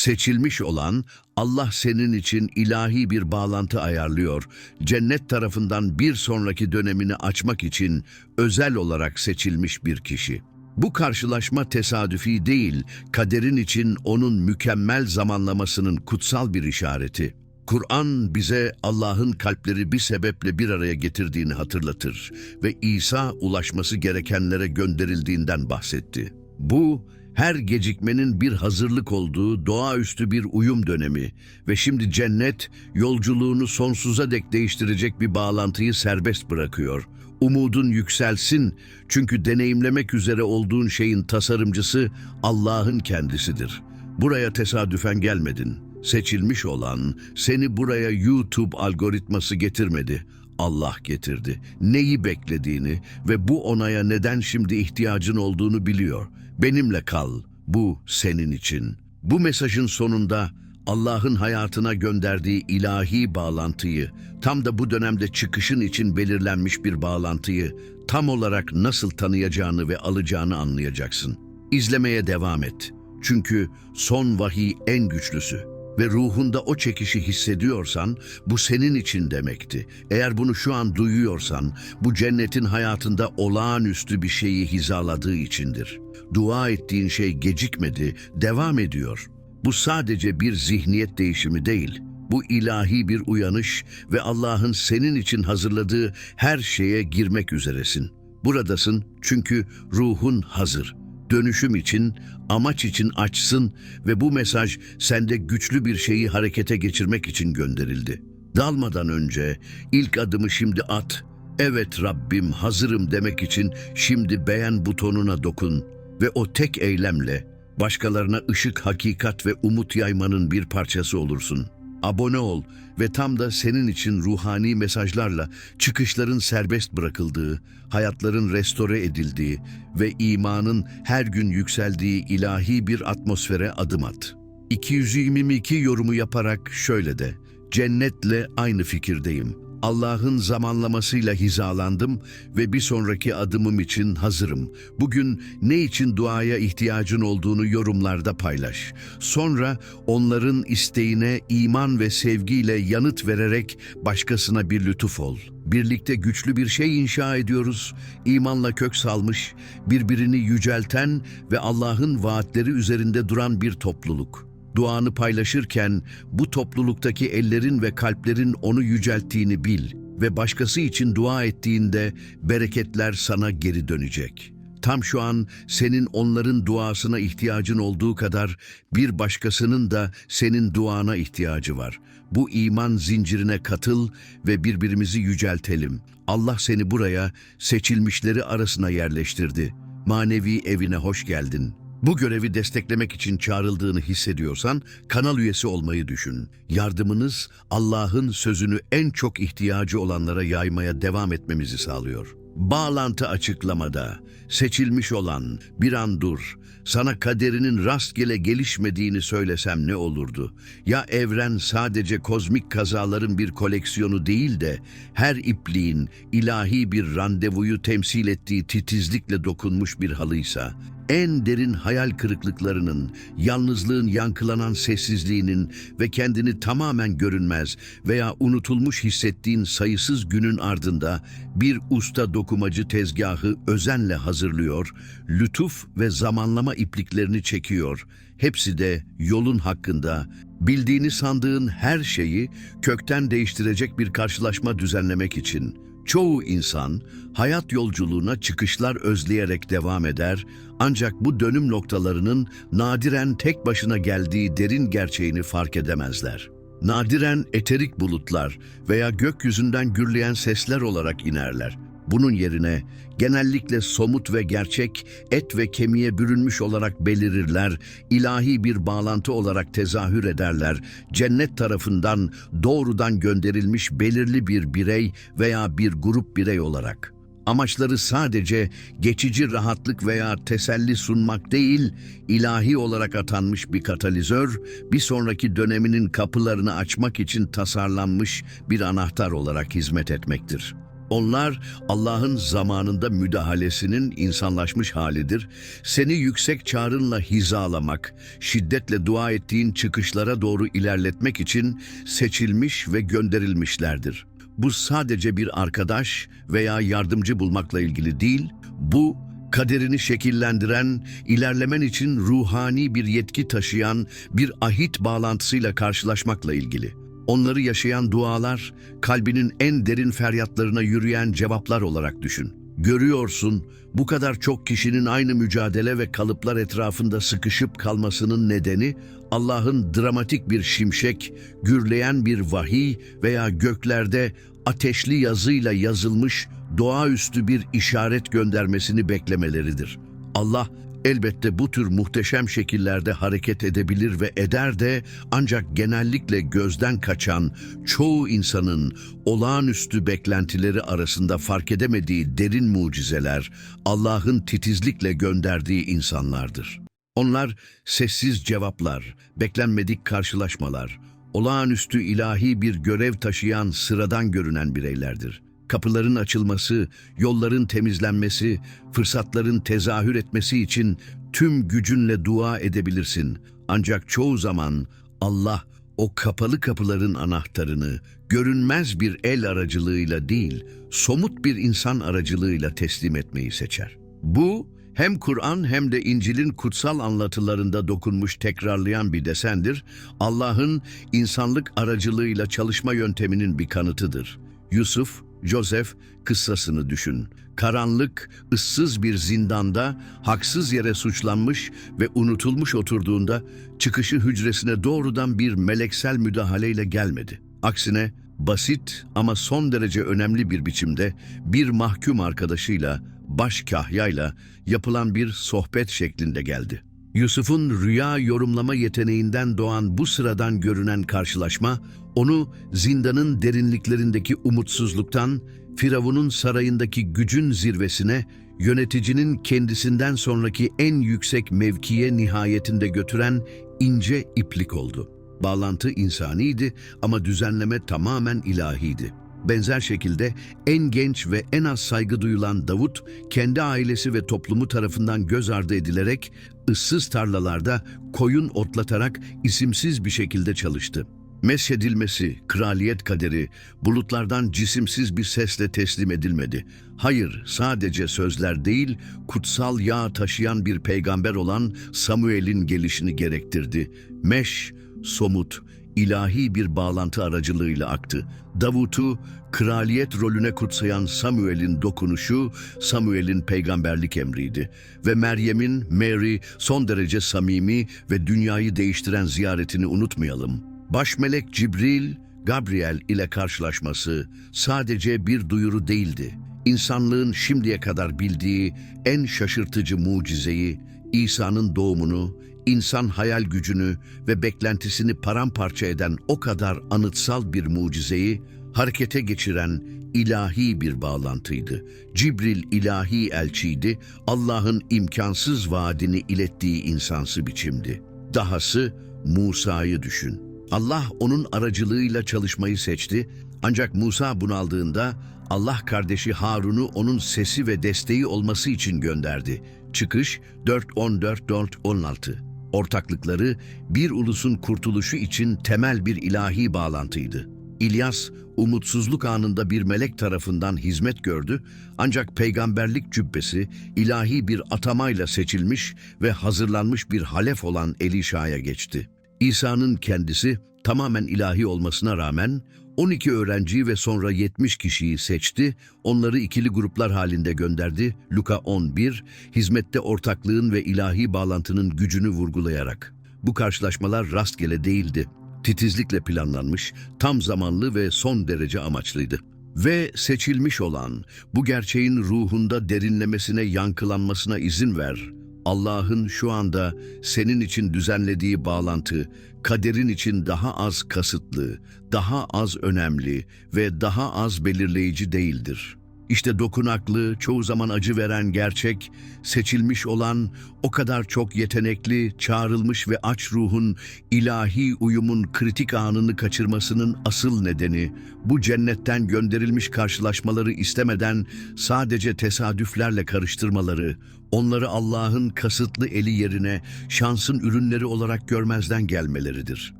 Seçilmiş olan Allah senin için ilahi bir bağlantı ayarlıyor. Cennet tarafından bir sonraki dönemini açmak için özel olarak seçilmiş bir kişi. Bu karşılaşma tesadüfi değil, kaderin için onun mükemmel zamanlamasının kutsal bir işareti. Kur'an bize Allah'ın kalpleri bir sebeple bir araya getirdiğini hatırlatır ve İsa ulaşması gerekenlere gönderildiğinden bahsetti. Bu, her gecikmenin bir hazırlık olduğu doğaüstü bir uyum dönemi ve şimdi cennet yolculuğunu sonsuza dek değiştirecek bir bağlantıyı serbest bırakıyor. Umudun yükselsin çünkü deneyimlemek üzere olduğun şeyin tasarımcısı Allah'ın kendisidir. Buraya tesadüfen gelmedin. Seçilmiş olan seni buraya YouTube algoritması getirmedi. Allah getirdi. Neyi beklediğini ve bu onaya neden şimdi ihtiyacın olduğunu biliyor. Benimle kal. Bu senin için. Bu mesajın sonunda Allah'ın hayatına gönderdiği ilahi bağlantıyı, tam da bu dönemde çıkışın için belirlenmiş bir bağlantıyı tam olarak nasıl tanıyacağını ve alacağını anlayacaksın. İzlemeye devam et. Çünkü son vahiy en güçlüsü ve ruhunda o çekişi hissediyorsan bu senin için demekti. Eğer bunu şu an duyuyorsan bu cennetin hayatında olağanüstü bir şeyi hizaladığı içindir. Dua ettiğin şey gecikmedi, devam ediyor. Bu sadece bir zihniyet değişimi değil. Bu ilahi bir uyanış ve Allah'ın senin için hazırladığı her şeye girmek üzeresin. Buradasın çünkü ruhun hazır dönüşüm için, amaç için açsın ve bu mesaj sende güçlü bir şeyi harekete geçirmek için gönderildi. Dalmadan önce ilk adımı şimdi at. Evet Rabbim hazırım demek için şimdi beğen butonuna dokun ve o tek eylemle başkalarına ışık, hakikat ve umut yaymanın bir parçası olursun. Abone ol ve tam da senin için ruhani mesajlarla çıkışların serbest bırakıldığı, hayatların restore edildiği ve imanın her gün yükseldiği ilahi bir atmosfere adım at. 222 yorumu yaparak şöyle de, cennetle aynı fikirdeyim. Allah'ın zamanlamasıyla hizalandım ve bir sonraki adımım için hazırım. Bugün ne için duaya ihtiyacın olduğunu yorumlarda paylaş. Sonra onların isteğine iman ve sevgiyle yanıt vererek başkasına bir lütuf ol. Birlikte güçlü bir şey inşa ediyoruz. İmanla kök salmış, birbirini yücelten ve Allah'ın vaatleri üzerinde duran bir topluluk. Duanı paylaşırken bu topluluktaki ellerin ve kalplerin onu yücelttiğini bil ve başkası için dua ettiğinde bereketler sana geri dönecek. Tam şu an senin onların duasına ihtiyacın olduğu kadar bir başkasının da senin duana ihtiyacı var. Bu iman zincirine katıl ve birbirimizi yüceltelim. Allah seni buraya seçilmişleri arasına yerleştirdi. Manevi evine hoş geldin. Bu görevi desteklemek için çağrıldığını hissediyorsan kanal üyesi olmayı düşün. Yardımınız Allah'ın sözünü en çok ihtiyacı olanlara yaymaya devam etmemizi sağlıyor. Bağlantı açıklamada seçilmiş olan bir an dur. Sana kaderinin rastgele gelişmediğini söylesem ne olurdu? Ya evren sadece kozmik kazaların bir koleksiyonu değil de her ipliğin ilahi bir randevuyu temsil ettiği titizlikle dokunmuş bir halıysa, en derin hayal kırıklıklarının, yalnızlığın yankılanan sessizliğinin ve kendini tamamen görünmez veya unutulmuş hissettiğin sayısız günün ardında bir usta dokumacı tezgahı özenle hazırlıyor, lütuf ve zamanlama ipliklerini çekiyor. Hepsi de yolun hakkında, bildiğini sandığın her şeyi kökten değiştirecek bir karşılaşma düzenlemek için.'' Çoğu insan hayat yolculuğuna çıkışlar özleyerek devam eder ancak bu dönüm noktalarının nadiren tek başına geldiği derin gerçeğini fark edemezler. Nadiren eterik bulutlar veya gökyüzünden gürleyen sesler olarak inerler. Bunun yerine genellikle somut ve gerçek, et ve kemiğe bürünmüş olarak belirirler, ilahi bir bağlantı olarak tezahür ederler, cennet tarafından doğrudan gönderilmiş belirli bir birey veya bir grup birey olarak. Amaçları sadece geçici rahatlık veya teselli sunmak değil, ilahi olarak atanmış bir katalizör, bir sonraki döneminin kapılarını açmak için tasarlanmış bir anahtar olarak hizmet etmektir. Onlar Allah'ın zamanında müdahalesinin insanlaşmış halidir. Seni yüksek çağrınla hizalamak, şiddetle dua ettiğin çıkışlara doğru ilerletmek için seçilmiş ve gönderilmişlerdir. Bu sadece bir arkadaş veya yardımcı bulmakla ilgili değil, bu kaderini şekillendiren, ilerlemen için ruhani bir yetki taşıyan bir ahit bağlantısıyla karşılaşmakla ilgili. Onları yaşayan dualar, kalbinin en derin feryatlarına yürüyen cevaplar olarak düşün. Görüyorsun, bu kadar çok kişinin aynı mücadele ve kalıplar etrafında sıkışıp kalmasının nedeni Allah'ın dramatik bir şimşek, gürleyen bir vahiy veya göklerde ateşli yazıyla yazılmış doğaüstü bir işaret göndermesini beklemeleridir. Allah elbette bu tür muhteşem şekillerde hareket edebilir ve eder de ancak genellikle gözden kaçan çoğu insanın olağanüstü beklentileri arasında fark edemediği derin mucizeler Allah'ın titizlikle gönderdiği insanlardır. Onlar sessiz cevaplar, beklenmedik karşılaşmalar, olağanüstü ilahi bir görev taşıyan sıradan görünen bireylerdir. Kapıların açılması, yolların temizlenmesi, fırsatların tezahür etmesi için tüm gücünle dua edebilirsin. Ancak çoğu zaman Allah o kapalı kapıların anahtarını görünmez bir el aracılığıyla değil, somut bir insan aracılığıyla teslim etmeyi seçer. Bu hem Kur'an hem de İncil'in kutsal anlatılarında dokunmuş tekrarlayan bir desendir. Allah'ın insanlık aracılığıyla çalışma yönteminin bir kanıtıdır. Yusuf, Joseph kıssasını düşün. Karanlık, ıssız bir zindanda haksız yere suçlanmış ve unutulmuş oturduğunda çıkışı hücresine doğrudan bir meleksel müdahaleyle gelmedi. Aksine basit ama son derece önemli bir biçimde bir mahkum arkadaşıyla, baş kahyayla yapılan bir sohbet şeklinde geldi. Yusuf'un rüya yorumlama yeteneğinden doğan bu sıradan görünen karşılaşma, onu zindanın derinliklerindeki umutsuzluktan, Firavun'un sarayındaki gücün zirvesine, yöneticinin kendisinden sonraki en yüksek mevkiye nihayetinde götüren ince iplik oldu. Bağlantı insaniydi ama düzenleme tamamen ilahiydi. Benzer şekilde en genç ve en az saygı duyulan Davut, kendi ailesi ve toplumu tarafından göz ardı edilerek ıssız tarlalarda koyun otlatarak isimsiz bir şekilde çalıştı. Meşhedilmesi, kraliyet kaderi, bulutlardan cisimsiz bir sesle teslim edilmedi. Hayır, sadece sözler değil, kutsal yağ taşıyan bir peygamber olan Samuel'in gelişini gerektirdi. Meş, somut, ilahi bir bağlantı aracılığıyla aktı. Davut'u kraliyet rolüne kutsayan Samuel'in dokunuşu Samuel'in peygamberlik emriydi ve Meryem'in Mary son derece samimi ve dünyayı değiştiren ziyaretini unutmayalım. Başmelek Cibril, Gabriel ile karşılaşması sadece bir duyuru değildi. İnsanlığın şimdiye kadar bildiği en şaşırtıcı mucizeyi, İsa'nın doğumunu, insan hayal gücünü ve beklentisini paramparça eden o kadar anıtsal bir mucizeyi harekete geçiren ilahi bir bağlantıydı. Cibril ilahi elçiydi, Allah'ın imkansız vaadini ilettiği insansı biçimdi. Dahası Musa'yı düşün. Allah onun aracılığıyla çalışmayı seçti ancak Musa bunaldığında Allah kardeşi Harun'u onun sesi ve desteği olması için gönderdi. Çıkış 4.14-4.16 Ortaklıkları bir ulusun kurtuluşu için temel bir ilahi bağlantıydı. İlyas, umutsuzluk anında bir melek tarafından hizmet gördü ancak peygamberlik cübbesi ilahi bir atamayla seçilmiş ve hazırlanmış bir halef olan Elişa'ya geçti. İsa'nın kendisi tamamen ilahi olmasına rağmen 12 öğrenciyi ve sonra 70 kişiyi seçti, onları ikili gruplar halinde gönderdi. Luka 11, hizmette ortaklığın ve ilahi bağlantının gücünü vurgulayarak. Bu karşılaşmalar rastgele değildi. Titizlikle planlanmış, tam zamanlı ve son derece amaçlıydı. Ve seçilmiş olan, bu gerçeğin ruhunda derinlemesine yankılanmasına izin ver. Allah'ın şu anda senin için düzenlediği bağlantı, kaderin için daha az kasıtlı, daha az önemli ve daha az belirleyici değildir. İşte dokunaklı, çoğu zaman acı veren gerçek, seçilmiş olan, o kadar çok yetenekli, çağrılmış ve aç ruhun ilahi uyumun kritik anını kaçırmasının asıl nedeni, bu cennetten gönderilmiş karşılaşmaları istemeden sadece tesadüflerle karıştırmaları, onları Allah'ın kasıtlı eli yerine şansın ürünleri olarak görmezden gelmeleridir.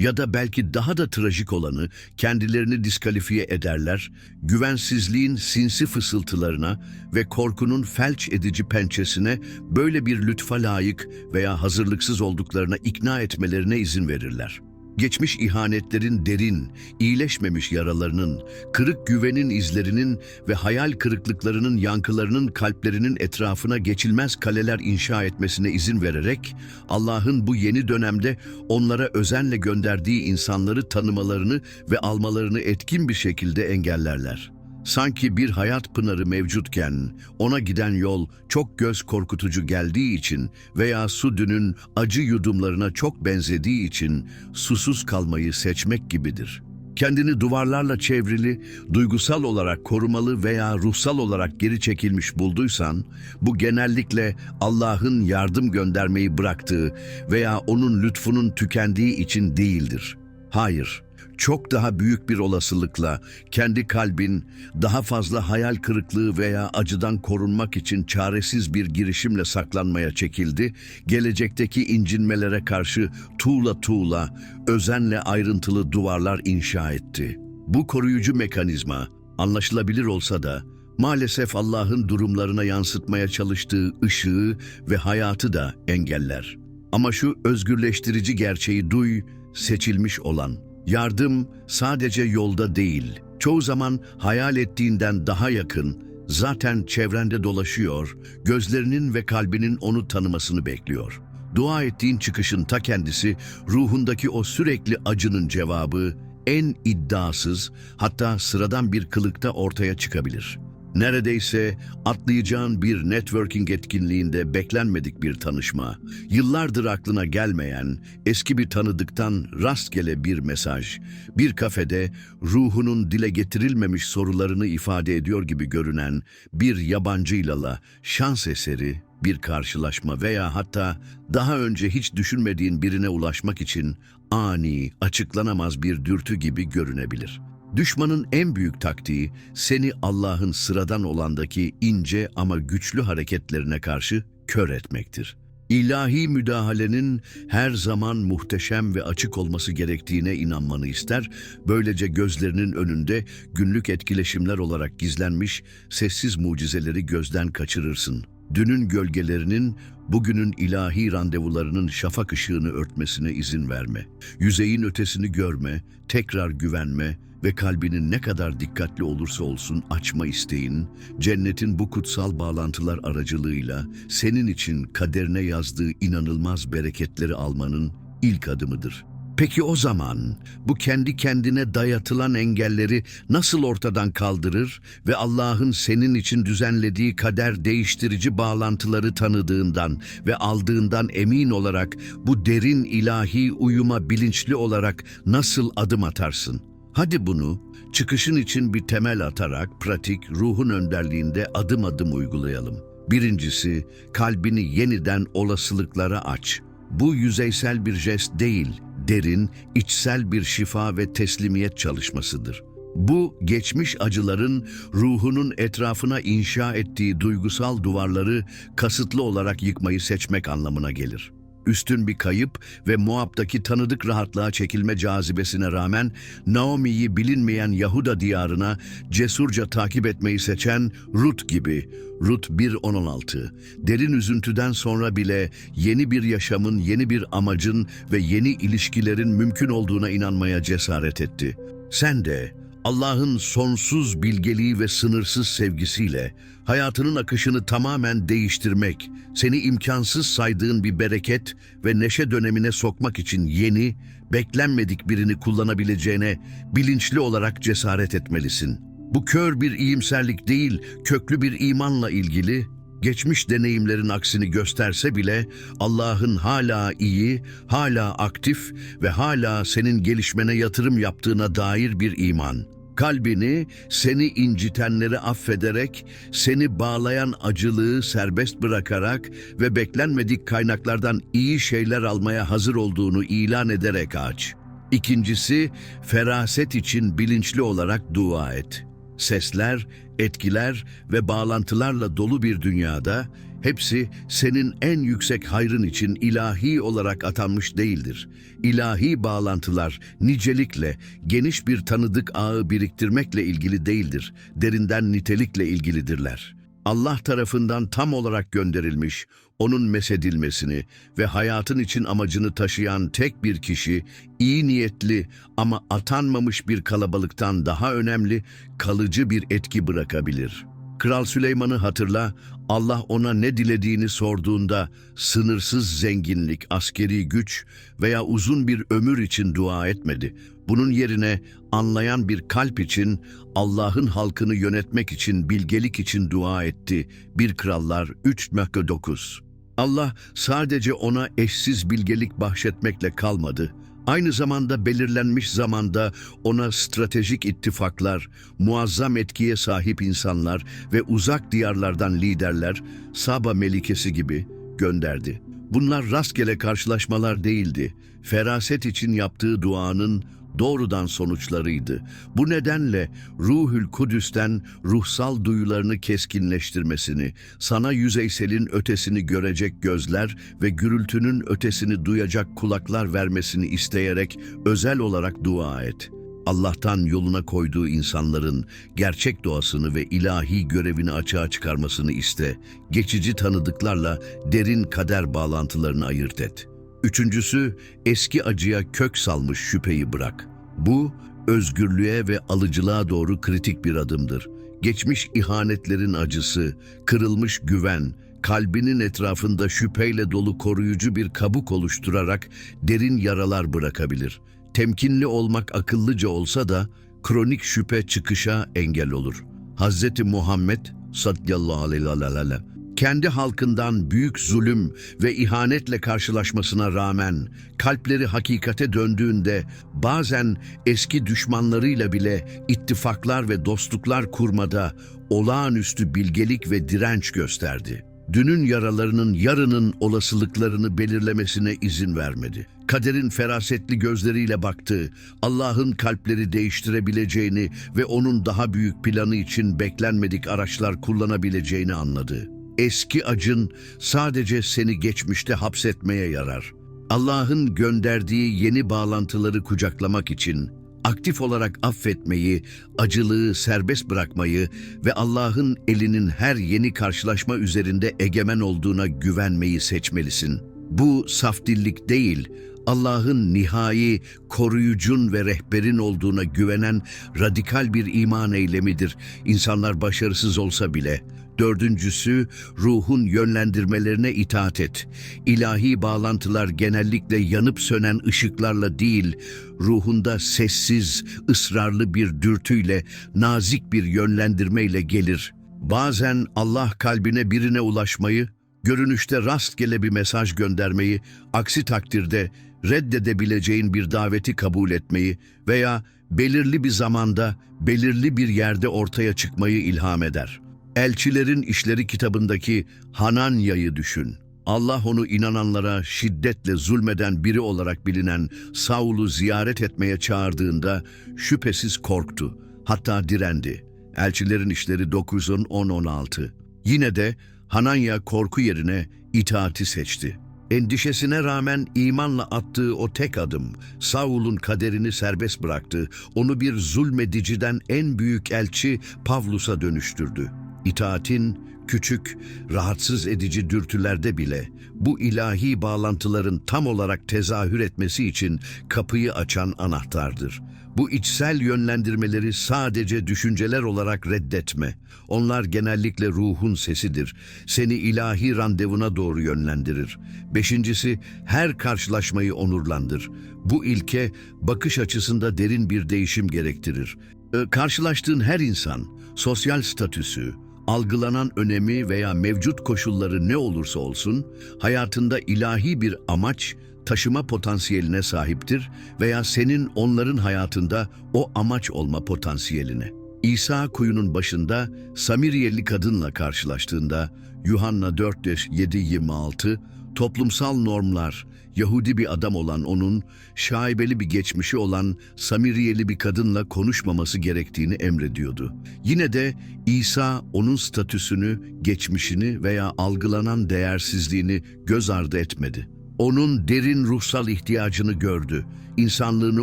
Ya da belki daha da trajik olanı kendilerini diskalifiye ederler, güvensizliğin sinsi fısıltılarına ve korkunun felç edici pençesine böyle bir lütfa layık veya hazırlıksız olduklarına ikna etmelerine izin verirler. Geçmiş ihanetlerin derin, iyileşmemiş yaralarının, kırık güvenin izlerinin ve hayal kırıklıklarının yankılarının kalplerinin etrafına geçilmez kaleler inşa etmesine izin vererek, Allah'ın bu yeni dönemde onlara özenle gönderdiği insanları tanımalarını ve almalarını etkin bir şekilde engellerler. Sanki bir hayat pınarı mevcutken ona giden yol çok göz korkutucu geldiği için veya su dünün acı yudumlarına çok benzediği için susuz kalmayı seçmek gibidir. Kendini duvarlarla çevrili, duygusal olarak korumalı veya ruhsal olarak geri çekilmiş bulduysan, bu genellikle Allah'ın yardım göndermeyi bıraktığı veya onun lütfunun tükendiği için değildir. Hayır, çok daha büyük bir olasılıkla kendi kalbin daha fazla hayal kırıklığı veya acıdan korunmak için çaresiz bir girişimle saklanmaya çekildi, gelecekteki incinmelere karşı tuğla tuğla, özenle ayrıntılı duvarlar inşa etti. Bu koruyucu mekanizma, anlaşılabilir olsa da, maalesef Allah'ın durumlarına yansıtmaya çalıştığı ışığı ve hayatı da engeller. Ama şu özgürleştirici gerçeği duy, seçilmiş olan. Yardım sadece yolda değil, çoğu zaman hayal ettiğinden daha yakın, zaten çevrende dolaşıyor, gözlerinin ve kalbinin onu tanımasını bekliyor. Dua ettiğin çıkışın ta kendisi, ruhundaki o sürekli acının cevabı, en iddiasız, hatta sıradan bir kılıkta ortaya çıkabilir.'' Neredeyse atlayacağın bir networking etkinliğinde beklenmedik bir tanışma, yıllardır aklına gelmeyen eski bir tanıdıktan rastgele bir mesaj, bir kafede ruhunun dile getirilmemiş sorularını ifade ediyor gibi görünen bir yabancıyla la şans eseri bir karşılaşma veya hatta daha önce hiç düşünmediğin birine ulaşmak için ani, açıklanamaz bir dürtü gibi görünebilir.'' Düşmanın en büyük taktiği seni Allah'ın sıradan olandaki ince ama güçlü hareketlerine karşı kör etmektir. İlahi müdahalenin her zaman muhteşem ve açık olması gerektiğine inanmanı ister, böylece gözlerinin önünde günlük etkileşimler olarak gizlenmiş sessiz mucizeleri gözden kaçırırsın. Dünün gölgelerinin bugünün ilahi randevularının şafak ışığını örtmesine izin verme. Yüzeyin ötesini görme, tekrar güvenme, ve kalbinin ne kadar dikkatli olursa olsun açma isteğin, cennetin bu kutsal bağlantılar aracılığıyla senin için kaderine yazdığı inanılmaz bereketleri almanın ilk adımıdır. Peki o zaman bu kendi kendine dayatılan engelleri nasıl ortadan kaldırır ve Allah'ın senin için düzenlediği kader değiştirici bağlantıları tanıdığından ve aldığından emin olarak bu derin ilahi uyuma bilinçli olarak nasıl adım atarsın? Hadi bunu çıkışın için bir temel atarak pratik ruhun önderliğinde adım adım uygulayalım. Birincisi kalbini yeniden olasılıklara aç. Bu yüzeysel bir jest değil, derin, içsel bir şifa ve teslimiyet çalışmasıdır. Bu geçmiş acıların ruhunun etrafına inşa ettiği duygusal duvarları kasıtlı olarak yıkmayı seçmek anlamına gelir üstün bir kayıp ve Moab'daki tanıdık rahatlığa çekilme cazibesine rağmen Naomi'yi bilinmeyen Yahuda diyarına cesurca takip etmeyi seçen Rut gibi. Rut 1.16 Derin üzüntüden sonra bile yeni bir yaşamın, yeni bir amacın ve yeni ilişkilerin mümkün olduğuna inanmaya cesaret etti. Sen de Allah'ın sonsuz bilgeliği ve sınırsız sevgisiyle hayatının akışını tamamen değiştirmek, seni imkansız saydığın bir bereket ve neşe dönemine sokmak için yeni, beklenmedik birini kullanabileceğine bilinçli olarak cesaret etmelisin. Bu kör bir iyimserlik değil, köklü bir imanla ilgili geçmiş deneyimlerin aksini gösterse bile Allah'ın hala iyi, hala aktif ve hala senin gelişmene yatırım yaptığına dair bir iman. Kalbini seni incitenleri affederek, seni bağlayan acılığı serbest bırakarak ve beklenmedik kaynaklardan iyi şeyler almaya hazır olduğunu ilan ederek aç. İkincisi, feraset için bilinçli olarak dua et. Sesler, etkiler ve bağlantılarla dolu bir dünyada hepsi senin en yüksek hayrın için ilahi olarak atanmış değildir. İlahi bağlantılar nicelikle, geniş bir tanıdık ağı biriktirmekle ilgili değildir, derinden nitelikle ilgilidirler. Allah tarafından tam olarak gönderilmiş, onun mesedilmesini ve hayatın için amacını taşıyan tek bir kişi, iyi niyetli ama atanmamış bir kalabalıktan daha önemli, kalıcı bir etki bırakabilir. Kral Süleyman'ı hatırla, Allah ona ne dilediğini sorduğunda sınırsız zenginlik, askeri güç veya uzun bir ömür için dua etmedi. Bunun yerine anlayan bir kalp için, Allah'ın halkını yönetmek için, bilgelik için dua etti. 1 Krallar 3.9 Allah sadece ona eşsiz bilgelik bahşetmekle kalmadı. Aynı zamanda belirlenmiş zamanda ona stratejik ittifaklar, muazzam etkiye sahip insanlar ve uzak diyarlardan liderler, Saba Melikesi gibi gönderdi. Bunlar rastgele karşılaşmalar değildi. Feraset için yaptığı duanın doğrudan sonuçlarıydı. Bu nedenle Ruhül Kudüs'ten ruhsal duyularını keskinleştirmesini, sana yüzeyselin ötesini görecek gözler ve gürültünün ötesini duyacak kulaklar vermesini isteyerek özel olarak dua et. Allah'tan yoluna koyduğu insanların gerçek doğasını ve ilahi görevini açığa çıkarmasını iste. Geçici tanıdıklarla derin kader bağlantılarını ayırt et. Üçüncüsü, eski acıya kök salmış şüpheyi bırak. Bu, özgürlüğe ve alıcılığa doğru kritik bir adımdır. Geçmiş ihanetlerin acısı, kırılmış güven, kalbinin etrafında şüpheyle dolu koruyucu bir kabuk oluşturarak derin yaralar bırakabilir. Temkinli olmak akıllıca olsa da kronik şüphe çıkışa engel olur. Hz. Muhammed sallallahu aleyhi ve sellem kendi halkından büyük zulüm ve ihanetle karşılaşmasına rağmen kalpleri hakikate döndüğünde bazen eski düşmanlarıyla bile ittifaklar ve dostluklar kurmada olağanüstü bilgelik ve direnç gösterdi. Dünün yaralarının yarının olasılıklarını belirlemesine izin vermedi. Kaderin ferasetli gözleriyle baktı, Allah'ın kalpleri değiştirebileceğini ve onun daha büyük planı için beklenmedik araçlar kullanabileceğini anladı. Eski acın sadece seni geçmişte hapsetmeye yarar. Allah'ın gönderdiği yeni bağlantıları kucaklamak için aktif olarak affetmeyi, acılığı serbest bırakmayı ve Allah'ın elinin her yeni karşılaşma üzerinde egemen olduğuna güvenmeyi seçmelisin. Bu saf dillik değil, Allah'ın nihai, koruyucun ve rehberin olduğuna güvenen radikal bir iman eylemidir. İnsanlar başarısız olsa bile. Dördüncüsü, ruhun yönlendirmelerine itaat et. İlahi bağlantılar genellikle yanıp sönen ışıklarla değil, ruhunda sessiz, ısrarlı bir dürtüyle, nazik bir yönlendirmeyle gelir. Bazen Allah kalbine birine ulaşmayı, görünüşte rastgele bir mesaj göndermeyi, aksi takdirde reddedebileceğin bir daveti kabul etmeyi veya belirli bir zamanda, belirli bir yerde ortaya çıkmayı ilham eder. Elçilerin İşleri kitabındaki Hananya'yı düşün. Allah onu inananlara şiddetle zulmeden biri olarak bilinen Saul'u ziyaret etmeye çağırdığında şüphesiz korktu, hatta direndi. Elçilerin İşleri 9-10-16 Yine de Hananya korku yerine itaati seçti. Endişesine rağmen imanla attığı o tek adım, Saul'un kaderini serbest bıraktı, onu bir zulmediciden en büyük elçi Pavlus'a dönüştürdü. İtaatin küçük, rahatsız edici dürtülerde bile bu ilahi bağlantıların tam olarak tezahür etmesi için kapıyı açan anahtardır. Bu içsel yönlendirmeleri sadece düşünceler olarak reddetme. Onlar genellikle ruhun sesidir. Seni ilahi randevuna doğru yönlendirir. Beşincisi, her karşılaşmayı onurlandır. Bu ilke bakış açısında derin bir değişim gerektirir. Ee, Karşılaştığın her insan, sosyal statüsü, algılanan önemi veya mevcut koşulları ne olursa olsun, hayatında ilahi bir amaç taşıma potansiyeline sahiptir veya senin onların hayatında o amaç olma potansiyeline. İsa kuyunun başında Samiriyeli kadınla karşılaştığında Yuhanna 4 7-26 toplumsal normlar, Yahudi bir adam olan onun, şaibeli bir geçmişi olan Samiriyeli bir kadınla konuşmaması gerektiğini emrediyordu. Yine de İsa onun statüsünü, geçmişini veya algılanan değersizliğini göz ardı etmedi. Onun derin ruhsal ihtiyacını gördü, insanlığını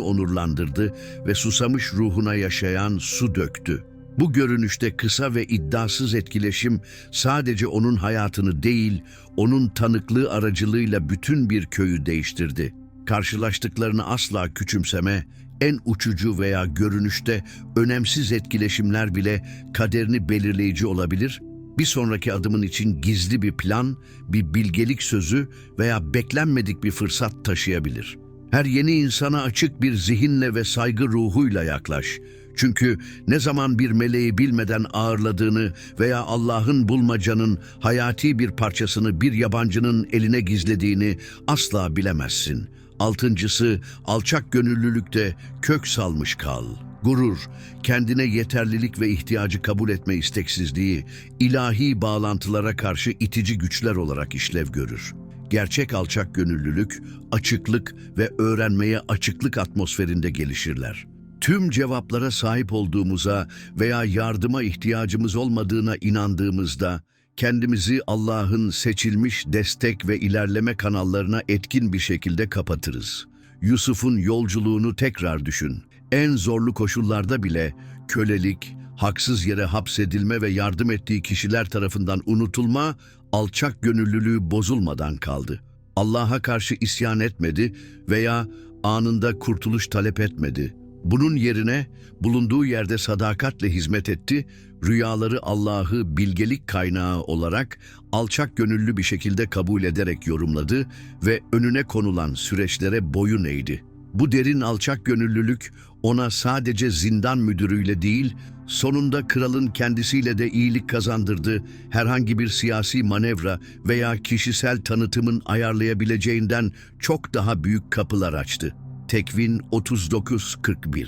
onurlandırdı ve susamış ruhuna yaşayan su döktü. Bu görünüşte kısa ve iddiasız etkileşim sadece onun hayatını değil, onun tanıklığı aracılığıyla bütün bir köyü değiştirdi. Karşılaştıklarını asla küçümseme, en uçucu veya görünüşte önemsiz etkileşimler bile kaderini belirleyici olabilir, bir sonraki adımın için gizli bir plan, bir bilgelik sözü veya beklenmedik bir fırsat taşıyabilir. Her yeni insana açık bir zihinle ve saygı ruhuyla yaklaş. Çünkü ne zaman bir meleği bilmeden ağırladığını veya Allah'ın bulmacanın hayati bir parçasını bir yabancının eline gizlediğini asla bilemezsin. Altıncısı alçak gönüllülükte kök salmış kal. Gurur, kendine yeterlilik ve ihtiyacı kabul etme isteksizliği, ilahi bağlantılara karşı itici güçler olarak işlev görür. Gerçek alçak gönüllülük, açıklık ve öğrenmeye açıklık atmosferinde gelişirler. Tüm cevaplara sahip olduğumuza veya yardıma ihtiyacımız olmadığına inandığımızda, kendimizi Allah'ın seçilmiş destek ve ilerleme kanallarına etkin bir şekilde kapatırız. Yusuf'un yolculuğunu tekrar düşün. En zorlu koşullarda bile kölelik, haksız yere hapsedilme ve yardım ettiği kişiler tarafından unutulma, alçak gönüllülüğü bozulmadan kaldı. Allah'a karşı isyan etmedi veya anında kurtuluş talep etmedi. Bunun yerine bulunduğu yerde sadakatle hizmet etti, rüyaları Allah'ı bilgelik kaynağı olarak alçak gönüllü bir şekilde kabul ederek yorumladı ve önüne konulan süreçlere boyun eğdi. Bu derin alçak gönüllülük ona sadece zindan müdürüyle değil, sonunda kralın kendisiyle de iyilik kazandırdı, herhangi bir siyasi manevra veya kişisel tanıtımın ayarlayabileceğinden çok daha büyük kapılar açtı. Tekvin 39-41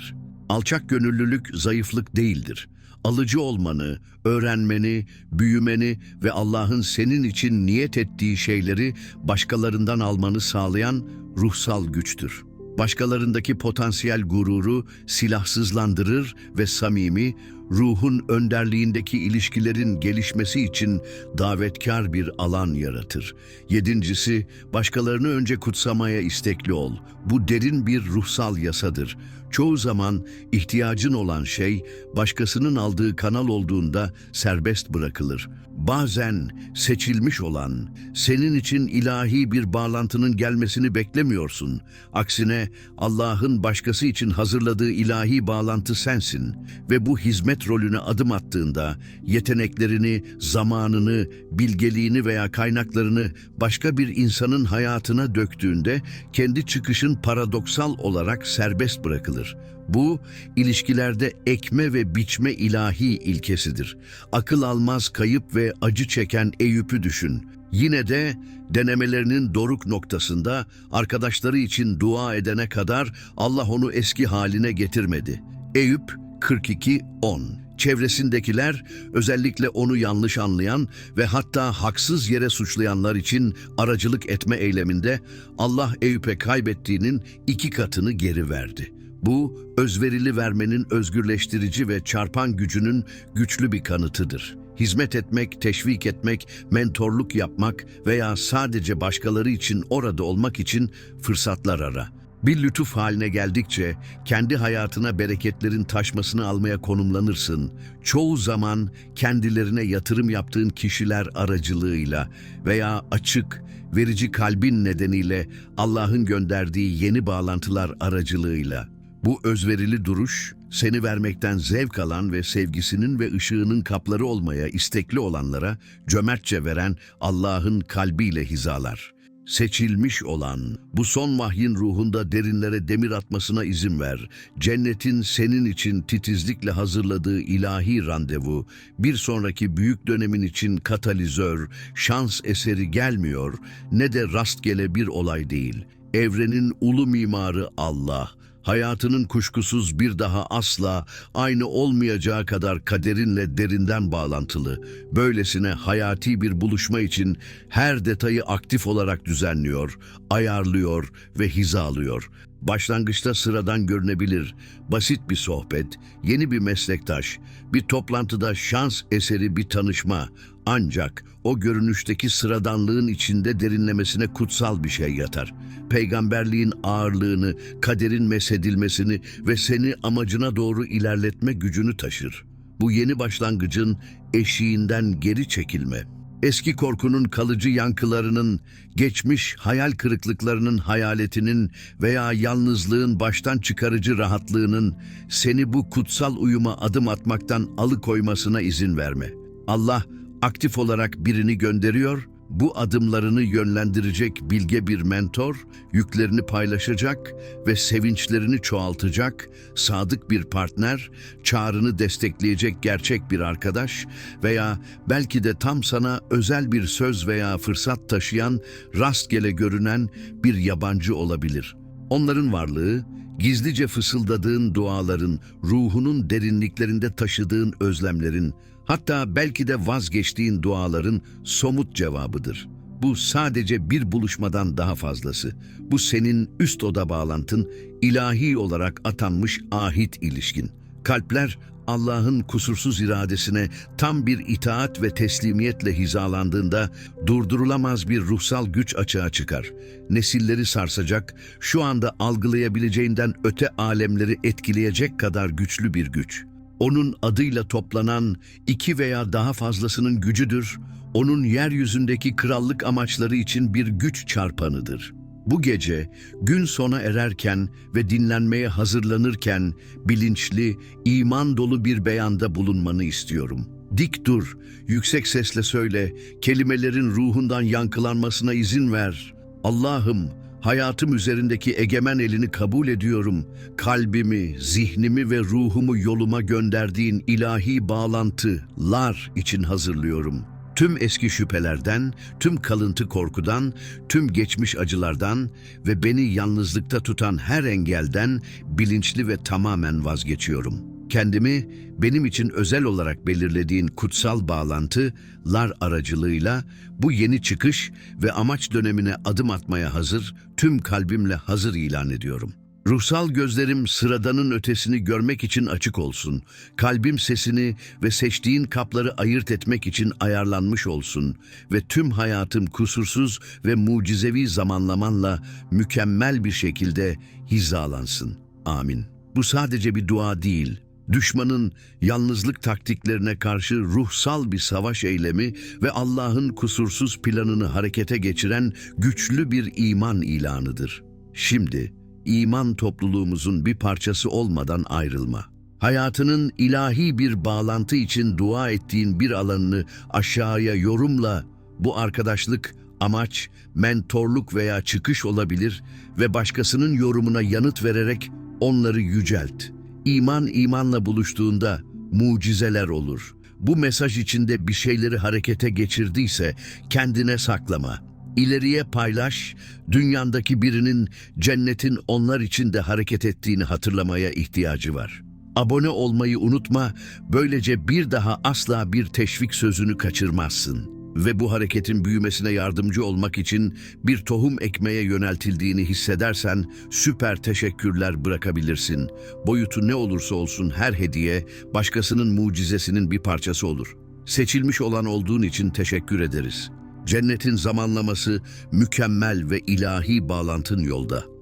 Alçak gönüllülük zayıflık değildir. Alıcı olmanı, öğrenmeni, büyümeni ve Allah'ın senin için niyet ettiği şeyleri başkalarından almanı sağlayan ruhsal güçtür. Başkalarındaki potansiyel gururu silahsızlandırır ve samimi, ruhun önderliğindeki ilişkilerin gelişmesi için davetkar bir alan yaratır. Yedincisi, başkalarını önce kutsamaya istekli ol. Bu derin bir ruhsal yasadır. Çoğu zaman ihtiyacın olan şey başkasının aldığı kanal olduğunda serbest bırakılır. Bazen seçilmiş olan, senin için ilahi bir bağlantının gelmesini beklemiyorsun. Aksine Allah'ın başkası için hazırladığı ilahi bağlantı sensin ve bu hizmet rolüne adım attığında yeteneklerini, zamanını, bilgeliğini veya kaynaklarını başka bir insanın hayatına döktüğünde kendi çıkışın paradoksal olarak serbest bırakılır. Bu, ilişkilerde ekme ve biçme ilahi ilkesidir. Akıl almaz kayıp ve acı çeken Eyüp'ü düşün. Yine de denemelerinin doruk noktasında arkadaşları için dua edene kadar Allah onu eski haline getirmedi. Eyüp 42-10 Çevresindekiler özellikle onu yanlış anlayan ve hatta haksız yere suçlayanlar için aracılık etme eyleminde Allah Eyüp'e kaybettiğinin iki katını geri verdi. Bu, özverili vermenin özgürleştirici ve çarpan gücünün güçlü bir kanıtıdır. Hizmet etmek, teşvik etmek, mentorluk yapmak veya sadece başkaları için orada olmak için fırsatlar ara. Bir lütuf haline geldikçe kendi hayatına bereketlerin taşmasını almaya konumlanırsın. Çoğu zaman kendilerine yatırım yaptığın kişiler aracılığıyla veya açık, verici kalbin nedeniyle Allah'ın gönderdiği yeni bağlantılar aracılığıyla. Bu özverili duruş, seni vermekten zevk alan ve sevgisinin ve ışığının kapları olmaya istekli olanlara cömertçe veren Allah'ın kalbiyle hizalar. Seçilmiş olan, bu son vahyin ruhunda derinlere demir atmasına izin ver. Cennetin senin için titizlikle hazırladığı ilahi randevu, bir sonraki büyük dönemin için katalizör, şans eseri gelmiyor, ne de rastgele bir olay değil. Evrenin ulu mimarı Allah, hayatının kuşkusuz bir daha asla aynı olmayacağı kadar kaderinle derinden bağlantılı. Böylesine hayati bir buluşma için her detayı aktif olarak düzenliyor, ayarlıyor ve hizalıyor. Başlangıçta sıradan görünebilir, basit bir sohbet, yeni bir meslektaş, bir toplantıda şans eseri bir tanışma. Ancak o görünüşteki sıradanlığın içinde derinlemesine kutsal bir şey yatar. Peygamberliğin ağırlığını, kaderin mesedilmesini ve seni amacına doğru ilerletme gücünü taşır. Bu yeni başlangıcın eşiğinden geri çekilme. Eski korkunun kalıcı yankılarının, geçmiş hayal kırıklıklarının hayaletinin veya yalnızlığın baştan çıkarıcı rahatlığının seni bu kutsal uyuma adım atmaktan alıkoymasına izin verme. Allah aktif olarak birini gönderiyor, bu adımlarını yönlendirecek bilge bir mentor, yüklerini paylaşacak ve sevinçlerini çoğaltacak, sadık bir partner, çağrını destekleyecek gerçek bir arkadaş veya belki de tam sana özel bir söz veya fırsat taşıyan, rastgele görünen bir yabancı olabilir. Onların varlığı, gizlice fısıldadığın duaların, ruhunun derinliklerinde taşıdığın özlemlerin, hatta belki de vazgeçtiğin duaların somut cevabıdır. Bu sadece bir buluşmadan daha fazlası. Bu senin üst oda bağlantın, ilahi olarak atanmış ahit ilişkin. Kalpler Allah'ın kusursuz iradesine tam bir itaat ve teslimiyetle hizalandığında durdurulamaz bir ruhsal güç açığa çıkar. Nesilleri sarsacak, şu anda algılayabileceğinden öte alemleri etkileyecek kadar güçlü bir güç. Onun adıyla toplanan iki veya daha fazlasının gücüdür, onun yeryüzündeki krallık amaçları için bir güç çarpanıdır. Bu gece gün sona ererken ve dinlenmeye hazırlanırken bilinçli, iman dolu bir beyanda bulunmanı istiyorum. Dik dur, yüksek sesle söyle, kelimelerin ruhundan yankılanmasına izin ver. Allah'ım, hayatım üzerindeki egemen elini kabul ediyorum. Kalbimi, zihnimi ve ruhumu yoluma gönderdiğin ilahi bağlantılar için hazırlıyorum. Tüm eski şüphelerden, tüm kalıntı korkudan, tüm geçmiş acılardan ve beni yalnızlıkta tutan her engelden bilinçli ve tamamen vazgeçiyorum. Kendimi benim için özel olarak belirlediğin kutsal bağlantılar aracılığıyla bu yeni çıkış ve amaç dönemine adım atmaya hazır, tüm kalbimle hazır ilan ediyorum. Ruhsal gözlerim sıradanın ötesini görmek için açık olsun. Kalbim sesini ve seçtiğin kapları ayırt etmek için ayarlanmış olsun ve tüm hayatım kusursuz ve mucizevi zamanlamanla mükemmel bir şekilde hizalansın. Amin. Bu sadece bir dua değil. Düşmanın yalnızlık taktiklerine karşı ruhsal bir savaş eylemi ve Allah'ın kusursuz planını harekete geçiren güçlü bir iman ilanıdır. Şimdi iman topluluğumuzun bir parçası olmadan ayrılma. Hayatının ilahi bir bağlantı için dua ettiğin bir alanını aşağıya yorumla. Bu arkadaşlık, amaç, mentorluk veya çıkış olabilir ve başkasının yorumuna yanıt vererek onları yücelt. İman imanla buluştuğunda mucizeler olur. Bu mesaj içinde bir şeyleri harekete geçirdiyse kendine saklama. İleriye paylaş, dünyandaki birinin cennetin onlar için de hareket ettiğini hatırlamaya ihtiyacı var. Abone olmayı unutma, böylece bir daha asla bir teşvik sözünü kaçırmazsın. Ve bu hareketin büyümesine yardımcı olmak için bir tohum ekmeye yöneltildiğini hissedersen süper teşekkürler bırakabilirsin. Boyutu ne olursa olsun her hediye başkasının mucizesinin bir parçası olur. Seçilmiş olan olduğun için teşekkür ederiz. Cennetin zamanlaması mükemmel ve ilahi bağlantın yolda.